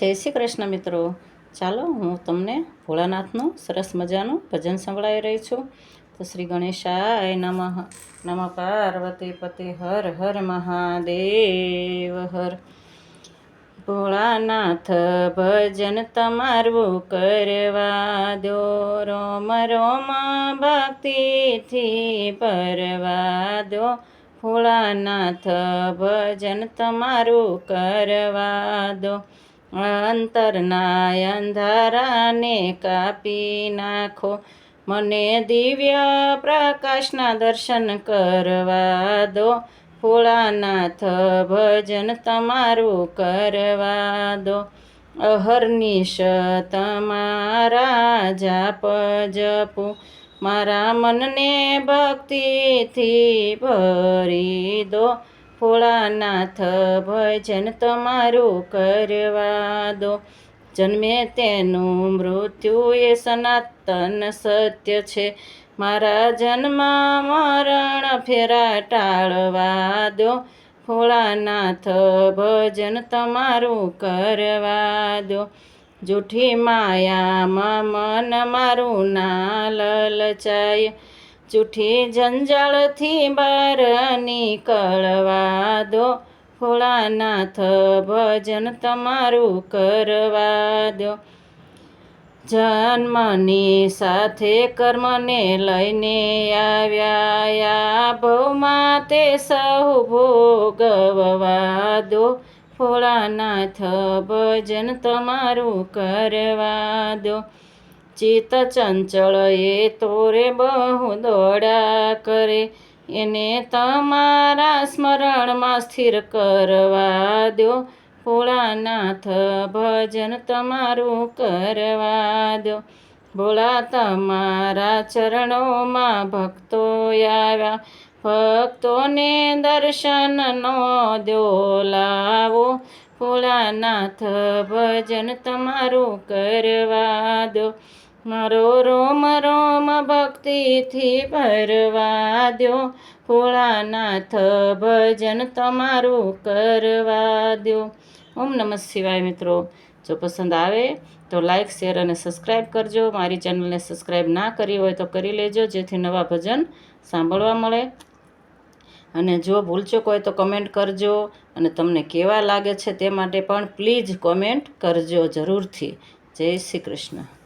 જય શ્રી કૃષ્ણ મિત્રો. ચાલો, હું તમને ભોળાનાથનું સરસ મજાનું ભજન સંભળાવી રહી છું. તો શ્રી ગણેશાય નમઃ નમઃ પાર્વતી પતિ હર હર મહાદેવ હર. ભોળાનાથ, ભજન તમારું કરવા દો, રોમ રોમ ભક્તિથી પરવા દો. ભોળાનાથ, ભજન તમારું કરવા દો. અંતરના અંધારાને કાપી નાખો. મને દિવ્ય પ્રકાશના દર્શન કરવા દો. ભોળાનાથ, ભજન તમારું કરવા દો. અહર્નિશ, તમારા જાપ જપું. મારા મનને ભક્તિથી ભરી દો. ભોળાનાથ ભજન તમારું કરવા દો. જન્મે તેનું મૃત્યુ એ સનાતન સત્ય છે. મારા જન્મ મરણ ફેરા ટાળવા દો. ભોળાનાથ ભજન તમારું કરવા દો. જૂઠી માયામાં મન મારું ના લલચાય જૂઠી જંજાળથી બહાર નીકળવા દો. ભોળાનાથ, ભજન તમારું કરવા દો. જન્મની સાથે કર્મને લઈને આવ્યા આ ભવમાં તે સૌ ભોગવવા દો. ભોળાનાથ, ભજન તમારું કરવા દો. ચિત્ત ચંચળ એ તોરે બહુ દોડા કરે. એને તમારા સ્મરણમાં સ્થિર કરવા દો ભોળાનાથ, ભજન તમારું કરવા દો ભોળા તમારા ચરણોમાં ભક્તો આવ્યા. ભક્તોને દર્શનનો દો લાવો. ભોળાનાથ, ભજન તમારું કરવા દો મારો રોમ રોમ ભક્તિથી ભરવા દો ભોળાનાથ ભજન તમારું કરવા દો ઓમ નમઃ શિવાય મિત્રો. જો પસંદ આવે તો લાઈક, શેર અને સબસ્ક્રાઈબ કરજો. મારી ચેનલને સબસ્ક્રાઈબ ના કરી હોય તો કરી લેજો, જેથી નવા ભજન સાંભળવા મળે. અને જો ભૂલચૂક હોય તો કમેન્ટ કરજો અને તમને કેવા લાગે છે તે માટે પણ પ્લીઝ કોમેન્ટ કરજો જરૂરથી. જય શ્રી કૃષ્ણ.